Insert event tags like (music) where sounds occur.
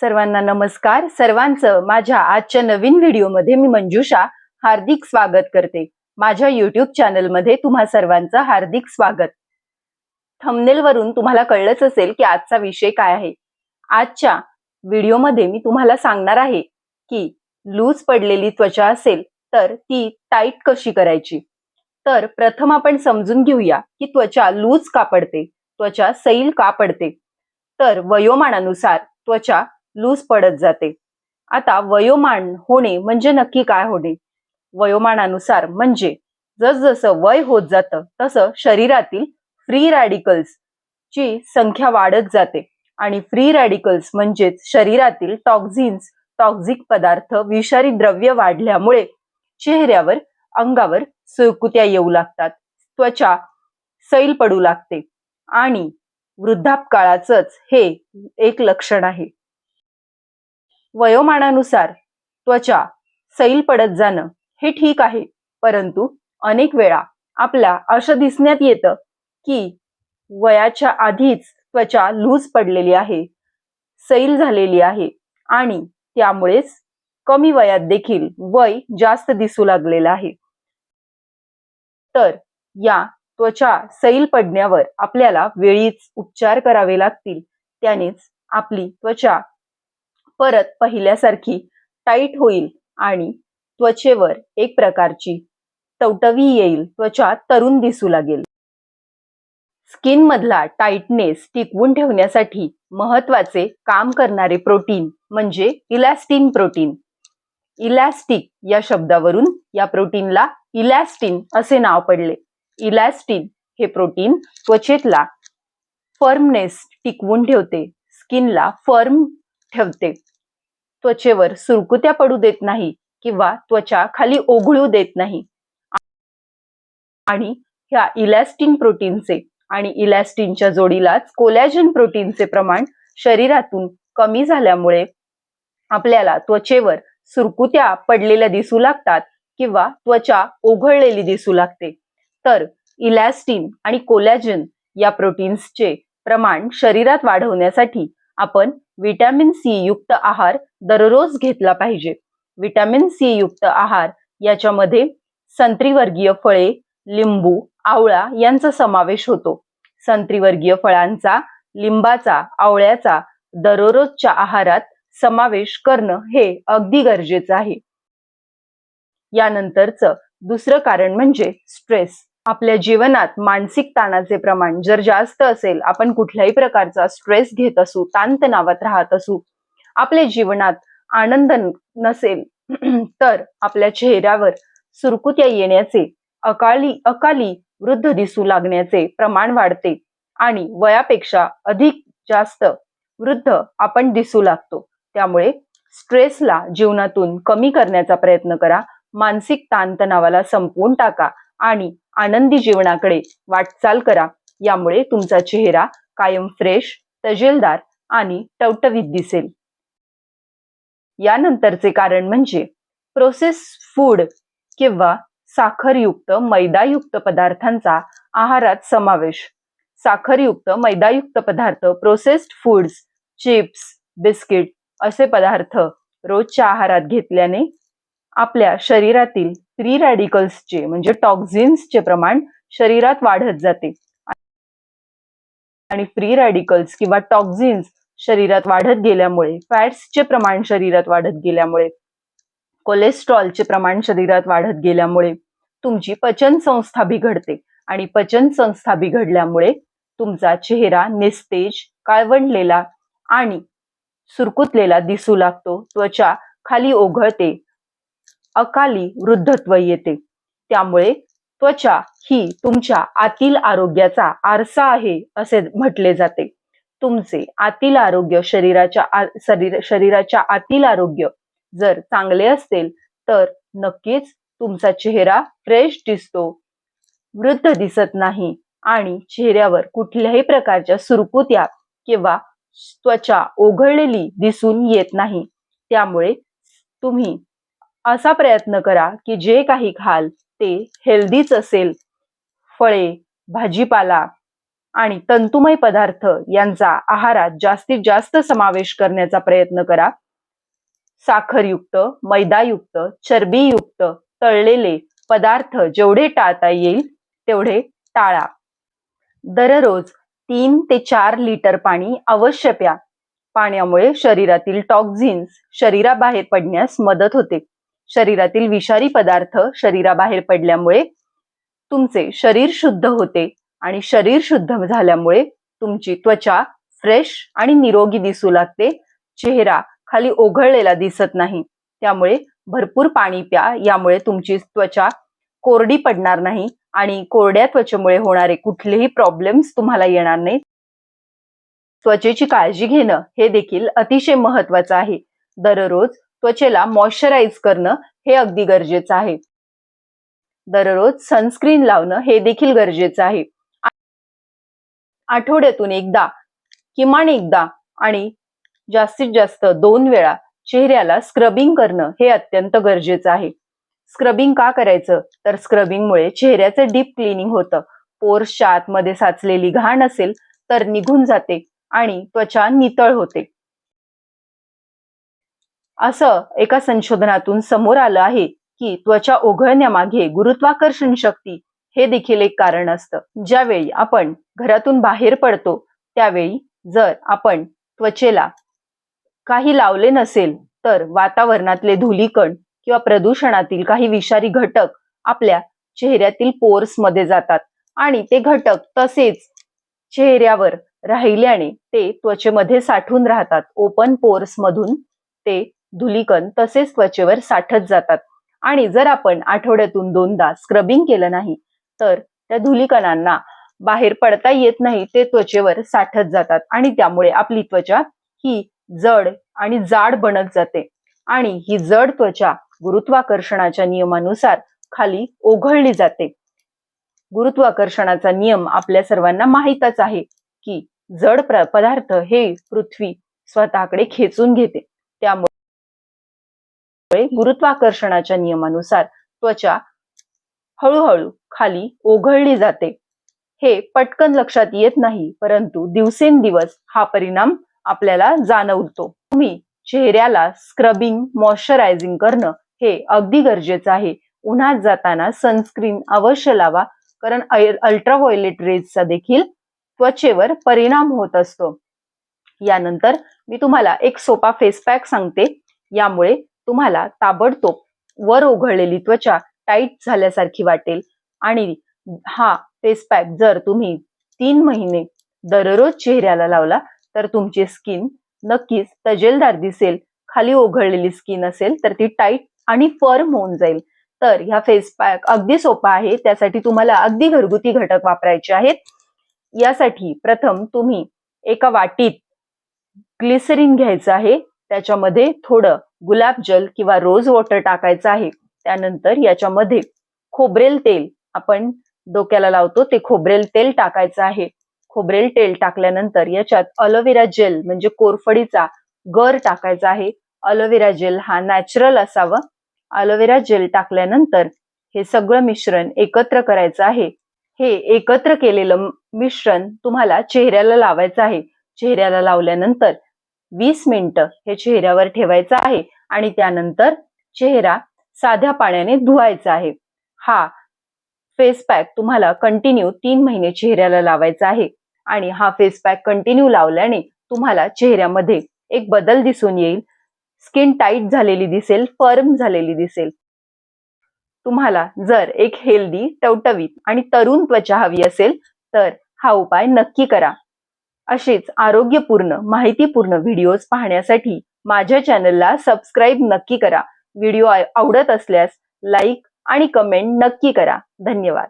सर्वांना नमस्कार. सर्वांचं माझ्या आजच्या नवीन व्हिडिओमध्ये मी मंजुषा हार्दिक स्वागत करते. माझ्या युट्यूब चॅनलमध्ये तुम्हा सर्वांचं हार्दिक स्वागत. थंबनेल वरून तुम्हाला कळलंच असेल की आजचा विषय काय आहे. आजच्या व्हिडिओमध्ये मी तुम्हाला सांगणार आहे की लूज पडलेली त्वचा असेल तर ती टाईट कशी करायची? तर प्रथम आपण समजून घेऊया की त्वचा लूज का पडते? त्वचा सैल का पडते? तर वयोमानानुसार त्वचा लूज पडत जाते. आता वयोमान होणे म्हणजे नक्की काय होणे? वयोमानानुसार म्हणजे जसजसं वय होत जातं तसं शरीरातील फ्री रॅडिकल्स ची संख्या वाढत जाते. आणि फ्री रॅडिकल्स म्हणजेच शरीरातील टॉक्झिन्स टॉक्झिक पदार्थ विषारी द्रव्य वाढल्यामुळे चेहऱ्यावर अंगावर सुरकुत्या येऊ लागतात. त्वचा सैल पडू लागते. आणि वृद्धापकाळाचंच हे एक लक्षण आहे. वयोमानानुसार त्वचा सैल पडत जाणं हे ठीक आहे. परंतु अनेक वेळा आपल्या असं दिसण्यात येतं की वयाच्या आधीच त्वचा लूज पडलेली आहे सैल झालेली आहे आणि त्यामुळेच कमी वयात देखील वय जास्त दिसू लागलेलं आहे. तर या त्वचा सैल पडण्यावर आपल्याला वेळीच उपचार करावे लागतील. त्यानेच आपली त्वचा परत पहिल्यासारखी टाईट होईल आणि त्वचेवर एक प्रकारची टवटवी येईल. त्वचा तरुण दिसू लागेल. स्किन मधला टाईटनेस टिकवून ठेवण्यासाठी महत्त्वाचे काम करणारे प्रोटीन म्हणजे इलॅस्टिन प्रोटीन इलॅस्टिक या शब्दावरून या प्रोटीनला इलॅस्टिन असे नाव पडले. इलॅस्टिन हे प्रोटीन त्वचेतला फर्मनेस टिकवून ठेवते. स्किनला फर्म ठेवते. त्वचेवर सुरकुत्या पडू देत नाही किंवा त्वचा खाली ओघळू देत नाही. आणि ह्या इलॅस्टिन प्रोटीनचे आणि इलॅस्टिनच्या जोडीलाच कोलॅजन प्रोटीनचे प्रमाण शरीरातून कमी झाल्यामुळे आपल्याला त्वचेवर सुरकुत्या पडलेल्या दिसू लागतात किंवा त्वचा ओघळलेली दिसू लागते. तर इलॅस्टिन आणि कोलॅजन या प्रोटीन्सचे प्रमाण शरीरात वाढवण्यासाठी आपण व्हिटॅमिन सी युक्त आहार दररोज घेतला पाहिजे. विटॅमिन सी युक्त आहार याच्यामध्ये संत्रीवर्गीय फळे लिंबू आवळा यांचा समावेश होतो. संत्रीवर्गीय फळांचा लिंबाचा आवळ्याचा दररोजच्या आहारात समावेश करणं हे अगदी गरजेचं आहे. यानंतरचं दुसरं कारण म्हणजे स्ट्रेस आपल्या जीवनात मानसिक ताणाचे प्रमाण जर जास्त असेल आपण कुठल्याही प्रकारचा स्ट्रेस घेत असू ताणतणावात राहत असू आपल्या जीवनात आनंद नसेल (clears throat) तर आपल्या चेहऱ्यावर सुरकुत्या येण्याचे अकाली अकाली वृद्ध दिसू लागण्याचे प्रमाण वाढते आणि वयापेक्षा अधिक जास्त वृद्ध आपण दिसू लागतो. त्यामुळे स्ट्रेसला जीवनातून कमी करण्याचा प्रयत्न करा मानसिक ताणतणावाला संपवून टाका. आणि आनंदी जीवनाकडे वाटचाल करा. यामुळे तुमचा चेहरा कायम फ्रेश तजेलदार आणि टवटवीत दिसेल. यानंतरचे कारण म्हणजे प्रोसेस फूड किंवा साखरयुक्त मैदायुक्त पदार्थांचा आहारात समावेश. साखरयुक्त मैदायुक्त पदार्थ प्रोसेस्ड फूड्स चिप्स बिस्किट असे पदार्थ रोजच्या आहारात घेतल्याने आपल्या शरीरातील फ्री रॅडिकल्सचे म्हणजे टॉक्झिन्सचे प्रमाण शरीरात वाढत जाते. आणि फ्री रॅडिकल्स किंवा टॉक्झिन्स शरीरात वाढत गेल्यामुळे फॅट्सचे प्रमाण शरीरात वाढत गेल्यामुळे कोलेस्ट्रॉलचे प्रमाण शरीरात वाढत गेल्यामुळे तुमची पचन संस्था बिघडते. आणि पचन संस्था बिघडल्यामुळे तुमचा चेहरा निस्तेज काळवंडलेला आणि सुरकुतलेला दिसू लागतो. त्वचा खाली ओघळते. अकाली वृद्धत्व येते. त्यामुळे त्वचा ही तुमच्या आतील आरोग्याचा आरसा आहे असे म्हटले जाते. तुमचे आतील आरोग्य शरीराच्या शरीर शरीराच्या आतील आरोग्य जर चांगले असेल तर नक्कीच तुमचा चेहरा फ्रेश दिसतो. वृद्ध दिसत नाही आणि चेहऱ्यावर कुठल्याही प्रकारच्या सुरकुत्या किंवा त्वचा ओघळलेली दिसून येत नाही. त्यामुळे तुम्ही असा प्रयत्न करा की जे काही खाल ते हेल्दीच असेल. फळे भाजीपाला आणि तंतुमय पदार्थ यांचा आहारात जास्तीत जास्त समावेश करण्याचा प्रयत्न करा. साखरयुक्त मैदायुक्त चरबीयुक्त तळलेले पदार्थ जेवढे टाळता येईल तेवढे टाळा. दररोज तीन ते चार लिटर पाणी अवश्य प्या. पाण्यामुळे शरीरातील टॉक्झिन्स शरीराबाहेर पडण्यास मदत होते. शरीरातील विषारी पदार्थ शरीराबाहेर पडल्यामुळे तुमचे शरीर शुद्ध होते आणि शरीर शुद्ध झाल्यामुळे तुमची त्वचा फ्रेश आणि निरोगी दिसू लागते. चेहरा खाली ओघळलेला दिसत नाही. त्यामुळे भरपूर पाणी प्या. यामुळे तुमची त्वचा कोरडी पडणार नाही आणि कोरड्या त्वचेमुळे होणारे कुठलेही प्रॉब्लेम्स तुम्हाला येणार नाहीत. त्वचेची काळजी घेणं हे देखील अतिशय महत्वाचं आहे. दररोज त्वचेला मॉइश्चराईज करणं हे अगदी गरजेचं आहे. दररोज सनस्क्रीन लावणं हे देखील गरजेचं आहे. आठवड्यातून एकदा किमान एकदा आणि जास्तीत जास्त दोन वेळा चेहऱ्याला स्क्रबिंग करणं हे अत्यंत गरजेचं आहे. स्क्रबिंग का करायचं? तर स्क्रबिंगमुळे चेहऱ्याचं डीप क्लिनिंग होतं. पोर्सच्या आतमध्ये साचलेली घाण असेल तर निघून जाते आणि त्वचा नितळ होते. असं एका संशोधनातून समोर आलं आहे की त्वचा ओघळण्यामागे गुरुत्वाकर्षण शक्ती हे देखील एक कारण असतं. ज्यावेळी आपण घरातून बाहेर पडतो त्यावेळी जर आपण त्वचेला काही लावले नसेल तर वातावरणातले धुलीकण किंवा प्रदूषणातील काही विषारी घटक आपल्या चेहऱ्यातील पोर्समध्ये जातात आणि ते घटक तसेच चेहऱ्यावर राहिल्याने ते त्वचेमध्ये साठून राहतात. ओपन पोर्स मधून ते धुलीकण तसेच त्वचेवर साठत जातात. आणि जर आपण आठवड्यातून दोनदा स्क्रबिंग केलं नाही तर त्या धुलीकणांना बाहेर पडता येत नाही ते त्वचेवर साठत जातात. आणि त्यामुळे आपली त्वचा ही जड आणि जाड बनत जाते. आणि ही जड त्वचा गुरुत्वाकर्षणाच्या नियमानुसार खाली ओघळली जाते. गुरुत्वाकर्षणाचा नियम आपल्या सर्वांना माहीतच आहे की जड पदार्थ हे पृथ्वी स्वतःकडे खेचून घेते. त्यामुळे गुरुत्वाकर्षणाच्या नियमानुसार त्वचा हळूहळू खाली ओघळली जाते. हे पटकन लक्षात येत नाही परंतु दिवसेंदिवस हा परिणाम आपल्याला जाणवतो. तुम्ही चेहऱ्याला स्क्रबिंग मॉइश्चरायझिंग करणं हे अगदी गरजेचं आहे. उन्हात जाताना सनस्क्रीन अवश्य लावा कारण अल्ट्राव्हायोलेट रेजचा देखील त्वचेवर परिणाम होत असतो. यानंतर मी तुम्हाला एक सोपा फेस पॅक सांगते. यामुळे तुम्हाला ताबडतोब वर ओघळलेली त्वचा टाईट झाल्यासारखी वाटेल. आणि हा फेस पॅक जर तुम्ही तीन महिने दररोज चेहऱ्याला लावला तर तुमची स्किन नक्कीच तजेलदार दिसेल. खाली ओघळलेली स्किन असेल तर ती टाईट आणि फर्म होऊन जाईल. तर ह्या फेस पॅक अगदी सोपा आहे. त्यासाठी तुम्हाला अगदी घरगुती घटक वापरायचे आहेत. यासाठी प्रथम तुम्ही एका वाटीत ग्लिसरीन घ्यायचं आहे. त्याच्यामध्ये थोडं गुलाब जल किंवा रोज वॉटर टाकायचं आहे त्यानंतर याच्यामध्ये खोबरेल तेल आपण डोक्याला लावतो ते खोबरेल तेल टाकायचं आहे. खोबरेल तेल टाकल्यानंतर याच्यात अलोवेरा जेल म्हणजे कोरफडीचा गर टाकायचा आहे. अलोवेरा जेल हा नॅचरल असावं. अलोवेरा जेल टाकल्यानंतर हे सगळं मिश्रण एकत्र करायचं आहे. हे एकत्र केलेलं मिश्रण तुम्हाला चेहऱ्याला लावायचं आहे. चेहऱ्याला लावल्यानंतर वीस मिनिटं हे चेहऱ्यावर ठेवायचं आहे आणि त्यानंतर चेहरा साध्या पाण्याने धुवायचा आहे. हा फेस पॅक तुम्हाला कंटिन्यू तीन महिने चेहऱ्याला लावायचा आहे आणि हा फेस पॅक कंटिन्यू लावल्याने तुम्हाला चेहऱ्यामध्ये एक बदल दिसून येईल. स्किन टाईट झालेली दिसेल फर्म झालेली दिसेल. तुम्हाला जर एक हेल्दी टवटवीत आणि तरुण त्वचा हवी असेल तर हा उपाय नक्की करा. अशीच आरोग्यपूर्ण माहितीपूर्ण व्हिडिओज पाहण्यासाठी माझ्या चॅनलला सबस्क्राईब नक्की करा. व्हिडिओ आवडत असल्यास लाईक आणि कमेंट नक्की करा. धन्यवाद.